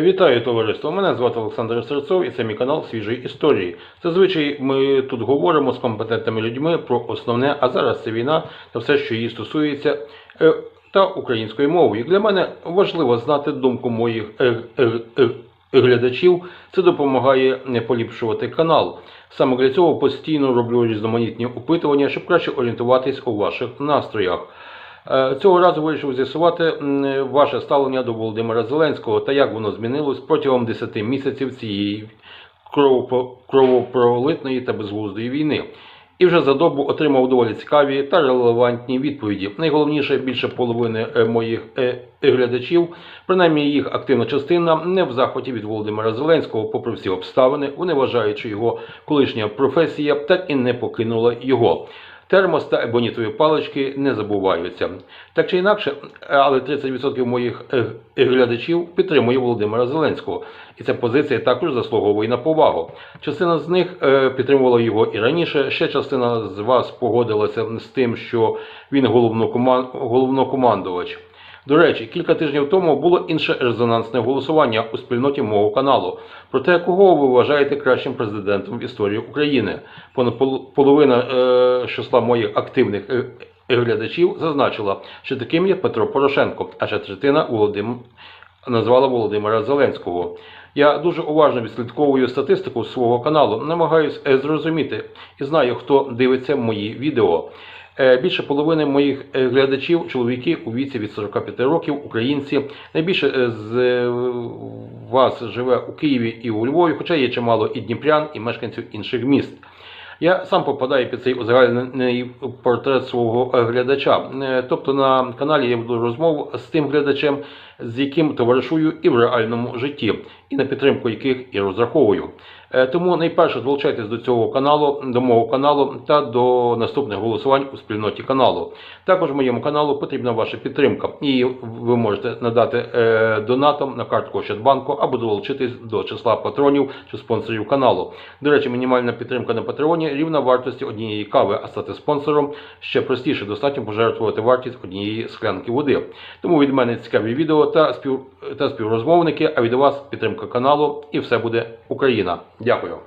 Вітаю товариство! Мене звати Олександр Серцов і це мій канал Свіжої історії. Зазвичай ми тут говоримо з компетентними людьми про основне, а зараз це війна та все, що її стосується, е, та українською мовою. Для мене важливо знати думку моїх е, е, глядачів. Це допомагає не поліпшувати канал. Саме для цього постійно роблю різноманітні опитування, щоб краще орієнтуватись у ваших настроях. Е, Цього разу вирішив з'ясувати ваше ставлення до Володимира Зеленського та як воно змінилось протягом 10 місяців цієї кровопро- кровопролитної та безглуздої війни. І вже за добу отримав доволі цікаві та релевантні відповіді. Найголовніше більше половини е, моїх е, глядачів, принаймні їх активна частина, не в захваті від Володимира Зеленського, попри всі обставини. Вони вважають, що його колишня професія так і не покинула його. Термос та ебонітові палички не забуваються. Так чи інакше, але 30% моїх е, глядачів підтримує Володимира Зеленського, і ця позиція також заслуговує на повагу. Частина з них е, підтримувала його і раніше. Ще частина з вас погодилася з тим, що він головнокоман- головнокомандувач. До речі, кілька тижнів тому було інше резонансне голосування у спільноті мого каналу про те, кого ви вважаєте кращим президентом в історії України. Понад пол- половина е, числа моїх активних е, глядачів зазначила, що таким є Петро Порошенко, а ще третина Володим... назвала Володимира Зеленського. Я дуже уважно відслідковую статистику свого каналу, намагаюсь е, зрозуміти і знаю, хто дивиться мої відео. Е, Більше половини моїх е, глядачів чоловіки у віці від 45 років, українці. Найбільше е, з вас живе у Києві і у Львові, хоча є чимало і дніпрян, і мешканців інших міст. Я сам попадаю під цей узагальний портрет свого глядача. Тобто на каналі я веду розмову з тим глядачем, з яким товаришую і в реальному житті, і на підтримку яких і розраховую. Е, Тому найперше долучайтесь до цього каналу, до мого каналу та до наступних голосувань у спільноті каналу. Також моєму каналу потрібна ваша підтримка. І ви можете надати е, донатом на картку Ощадбанку або долучитись до числа патронів чи спонсорів каналу. До речі, мінімальна підтримка на Патреоні рівна вартості однієї кави, а стати спонсором ще простіше, достатньо пожертвувати вартість однієї склянки води. Тому від мене цікаві відео та спів та співрозмовники. А від вас підтримка каналу, і все буде Україна. Дякую.